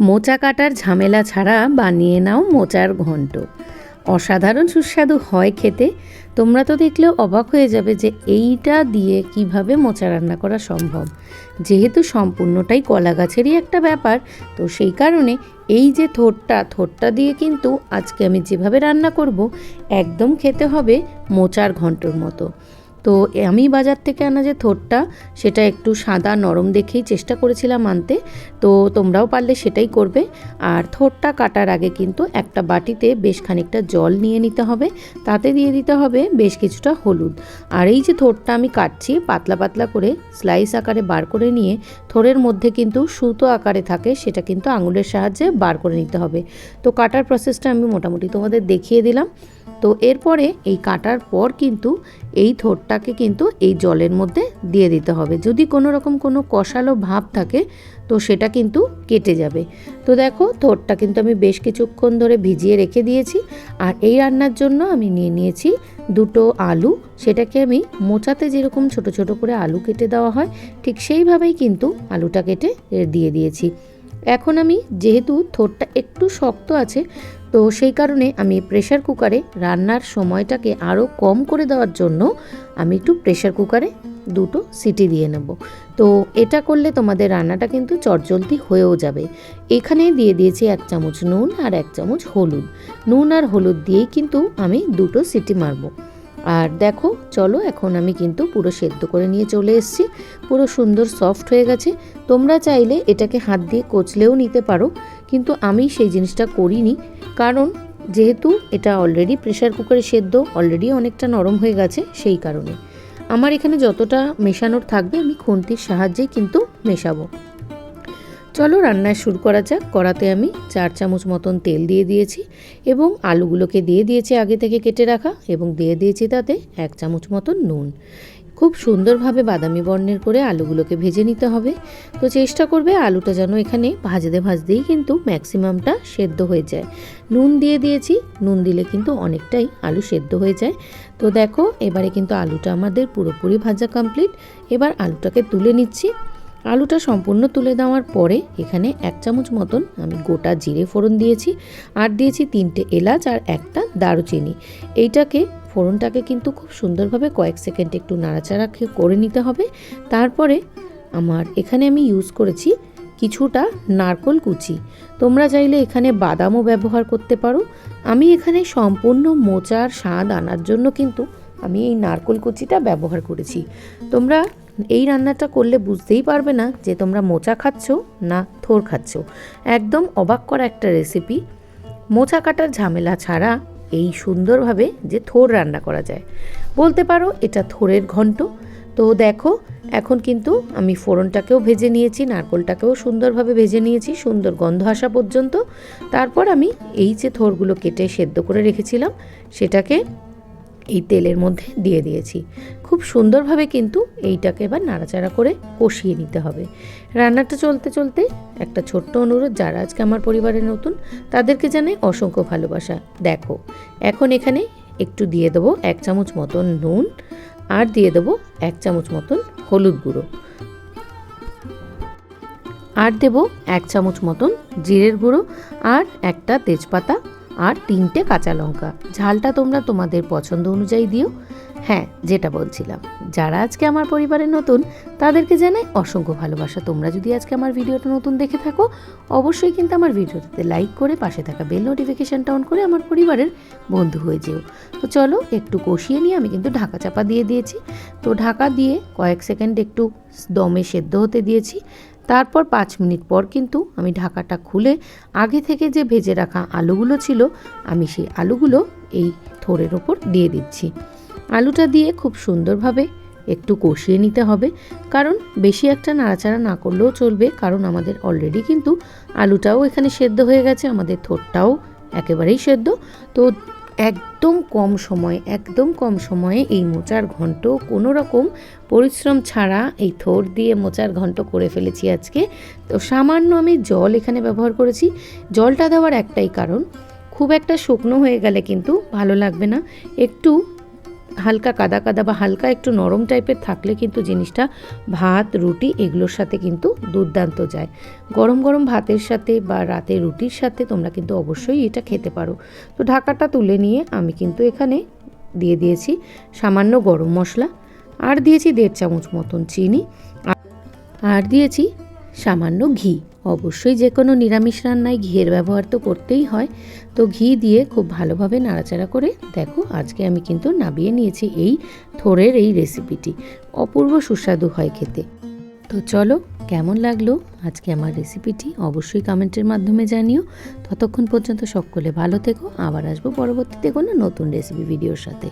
মোচা কাটার ঝামেলা ছাড়া বানিয়ে নাও মোচার ঘন্ট। অসাধারণ সুস্বাদু হয় খেতে। তোমরা তো দেখলেও অবাক হয়ে যাবে যে এইটা দিয়ে কীভাবে মোচা রান্না করা সম্ভব। যেহেতু সম্পূর্ণটাই কলা গাছেরই একটা ব্যাপার, তো সেই কারণে এই যে থোরটা থোরটা দিয়ে কিন্তু আজকে আমি যেভাবে রান্না করব, একদম খেতে হবে মোচার ঘন্টর মতো। তো আমি বাজার থেকে আনা যে থোরটা সেটা একটু সাদা নরম দেখেই চেষ্টা করেছিলাম আনতে। তো তোমরাও পারলে সেটাই করবে। আর থোরটা কাটার আগে কিন্তু একটা বাটিতে বেশ খানিকটা জল নিয়ে নিতে হবে। তাতে দিয়ে দিতে হবে বেশ কিছুটা হলুদ। আর এই যে থোরটা আমি কাটছি, পাতলা পাতলা করে স্লাইস আকারে বার করে নিয়ে, থোরের মধ্যে কিন্তু সুতো আকারে থাকে, সেটা কিন্তু আঙুলের সাহায্যে বার করে নিতে হবে। তো কাটার প্রসেসটা আমি মোটামুটি তোমাদের দেখিয়ে দিলাম। তো এরপরে এই কাটার পর কিন্তু এই থোরটাকে কিন্তু এই জলের মধ্যে দিয়ে দিতে হবে। যদি কোনো রকম কোনো কষালো ভাব থাকে, তো সেটা কিন্তু কেটে যাবে। তো দেখো, থোরটা কিন্তু আমি বেশ কিছুক্ষণ ধরে ভিজিয়ে রেখে দিয়েছি। আর এই রান্নার জন্য আমি নিয়ে নিয়েছি দুটো আলু। সেটাকে আমি মোচাতে যেরকম ছোট ছোট করে আলু কেটে দেওয়া হয়, ঠিক সেইভাবেই কিন্তু আলুটা কেটে দিয়ে দিয়েছি। এখন আমি যেহেতু থোরটা একটু শক্ত আছে তো সেই কারণে আমি প্রেশার কুকারে রান্নার সময়টাকে আরও কম করে দেওয়ার জন্য আমি একটু প্রেশার কুকারে দুটো সিটি দিয়ে নেব। তো এটা করলে তোমাদের রান্নাটা কিন্তু চটজলদি হয়েও যাবে। এখানে দিয়ে দিয়েছি এক চামচ নুন আর এক চামচ হলুদ। নুন আর হলুদ দিয়েই কিন্তু আমি দুটো সিটি মারবো। আর দেখো, চলো এখন আমি কিন্তু পুরো সেদ্ধ করে নিয়ে চলে এসেছি। পুরো সুন্দর সফট হয়ে গেছে। তোমরা চাইলে এটাকে হাত দিয়ে কচলেও নিতে পারো, কিন্তু আমি সেই জিনিসটা করিনি। কারণ যেহেতু এটা অলরেডি প্রেশার কুকারে সেদ্ধ অলরেডি অনেকটা নরম হয়ে গেছে সেই কারণে। আমার এখানে যতটা মেশানোর থাকবে, আমি খুন্তির সাহায্যেই কিন্তু মেশাবো। চলো রান্নায় শুরু করা যাক। কড়াতে আমি চার চামচ মতন তেল দিয়ে দিয়েছি এবং আলুগুলোকে দিয়ে দিয়েছি আগে থেকে কেটে রাখা এবং দিয়ে দিয়েছি তাতে এক চামচ মতন নুন। খুব সুন্দরভাবে বাদামি বর্ণের করে আলুগুলোকে ভেজে নিতে হবে। তো চেষ্টা করবে আলুটা যেন এখানে ভাজতে ভাজতেই কিন্তু ম্যাক্সিমামটা সেদ্ধ হয়ে যায়। নুন দিয়ে দিয়েছি, নুন দিলে কিন্তু অনেকটাই আলু সেদ্ধ হয়ে যায়। তো দেখো, এবারে কিন্তু আলুটা আমাদের পুরোপুরি ভাজা কমপ্লিট এবার আলুটাকে তুলে নিচ্ছি। আলুটা সম্পূর্ণ তুলে দেওয়ার পরে এখানে এক চামচ মতন আমি গোটা জিরে ফোড়ন দিয়েছি আর দিয়েছি তিনটে এলাচ আর একটা দারুচিনি। এইটাকে, ফোড়নটাকে কিন্তু খুব সুন্দরভাবে কয়েক সেকেন্ড একটু নাড়াচাড়া করে নিতে হবে। তারপরে আমার এখানে আমি ইউজ করেছি কিছুটা নারকল কুচি। তোমরা চাইলে এখানে বাদামও ব্যবহার করতে পারো। আমি এখানে সম্পূর্ণ মোচার স্বাদ আনার জন্য কিন্তু আমি এই নারকল কুচিটা ব্যবহার করেছি। তোমরা এই রান্নাটা করলে বুঝতেই পারবে না যে তোমরা মোচা খাচ্ছ না থোর খাচ্ছ। একদম অবাক করা একটা রেসিপি মোচা কাটার ঝামেলা ছাড়া এই সুন্দরভাবে যে থোর রান্না করা যায়। বলতে পারো এটা থোরের ঘন্ট। তো দেখো, এখন কিন্তু আমি ফোড়নটাকেও ভেজে নিয়েছি, নারকলটাকেও সুন্দরভাবে ভেজে নিয়েছি, সুন্দর গন্ধ আসা পর্যন্ত। তারপর আমি এই যে থোরগুলো কেটে সেদ্ধ করে রেখেছিলাম, সেটাকে এই তেলের মধ্যে দিয়ে দিয়েছি। খুব সুন্দরভাবে কিন্তু এইটাকে এবার নাড়াচাড়া করে কষিয়ে নিতে হবে। রান্নাটা চলতে চলতে একটা ছোট্ট অনুরোধ, যারা আজকে আমার পরিবারের নতুন, তাদেরকে জানে অসংখ্য ভালোবাসা। দেখো, এখন এখানে একটু দিয়ে দেবো এক চামচ মতন নুন আর দিয়ে দেবো এক চামচ মতন হলুদ গুঁড়ো। আর দেবো এক চামচ মতন জিরের গুঁড়ো আর একটা তেজপাতা আর তিনটে কাঁচা লঙ্কা। ঝালটা তোমরা তোমাদের পছন্দ অনুযায়ী দিও। হ্যাঁ যেটা বলছিলাম, যারা আজকে আমার পরিবারের নতুন, তাদেরকে জানাই অসংখ্য ভালোবাসা। তোমরা যদি আজকে আমার ভিডিওটা নতুন দেখে থাকো, অবশ্যই কিন্তু আমার ভিডিওটাতে লাইক করে পাশে থাকা বেল নোটিফিকেশানটা অন করে আমার পরিবারের বন্ধু হয়ে যেও। তো চলো, একটু কষিয়ে নিয়ে আমি কিন্তু ঢাকা চাপা দিয়ে দিয়েছি। তো ঢাকা দিয়ে কয়েক সেকেন্ড একটু দমে সেদ্ধ হতে দিয়েছি। তারপর পাঁচ মিনিট পর কিন্তু আমি ঢাকাটা খুলে আগে থেকে যে ভেজে রাখা আলুগুলো ছিল, আমি সেই আলুগুলো এই থোড়ের ওপর দিয়ে দিচ্ছি। আলুটা দিয়ে খুব সুন্দরভাবে একটু কষিয়ে নিতে হবে, কারণ বেশি একটা নাড়াচাড়া না করলেও চলবে, কারণ আমাদের অলরেডি কিন্তু আলুটাও এখানে সেদ্ধ হয়ে গেছে, আমাদের থোরটাও একেবারেই সেদ্ধ। তো একদম কম সময়ে, একদম কম সময়ে এই মোচার ঘন্ট, কোনো রকম পরিশ্রম ছাড়া এই থোর দিয়ে মোচার ঘন্ট করে ফেলেছি আজকে। তো সামান্য আমি জল এখানে ব্যবহার করেছি। জলটা দেওয়ার একটাই কারণ, খুব একটা শুকনো হয়ে গেলে কিন্তু ভালো লাগবে না। একটু হালকা কাদা কাদা বা হালকা একটু নরম টাইপের থাকলে কিন্তু জিনিসটা ভাত, রুটি এগুলোর সাথে কিন্তু দুর্দান্ত যায়। গরম গরম ভাতের সাথে বা রাতে রুটির সাথে তোমরা কিন্তু অবশ্যই এটা খেতে পারো। তো ঢাকাটা তুলে নিয়ে আমি কিন্তু এখানে দিয়ে দিয়েছি সামান্য গরম মশলা। আর দিয়েছি দেড় চামচ মতন চিনি। আর দিয়েছি সামান্য ঘি। অবশ্যই যে কোনো নিরামিষ রান্নায় ঘিয়ের ব্যবহার তো করতেই হয়। তো ঘি দিয়ে খুব ভালোভাবে নাড়াচাড়া করে দেখো আজকে আমি কিন্তু নাবিয়ে নিয়েছি এই থোরের এই রেসিপিটি। অপূর্ব সুস্বাদু হয় খেতে। তো চলো কেমন লাগল আজকে আমার রেসিপিটি অবশ্যই কমেন্টের মাধ্যমে জানিও। ততক্ষণ পর্যন্ত সকলে ভালো থেকো। আবার আসব পরবর্তীতে কোনো নতুন রেসিপি ভিডিওর সাথে।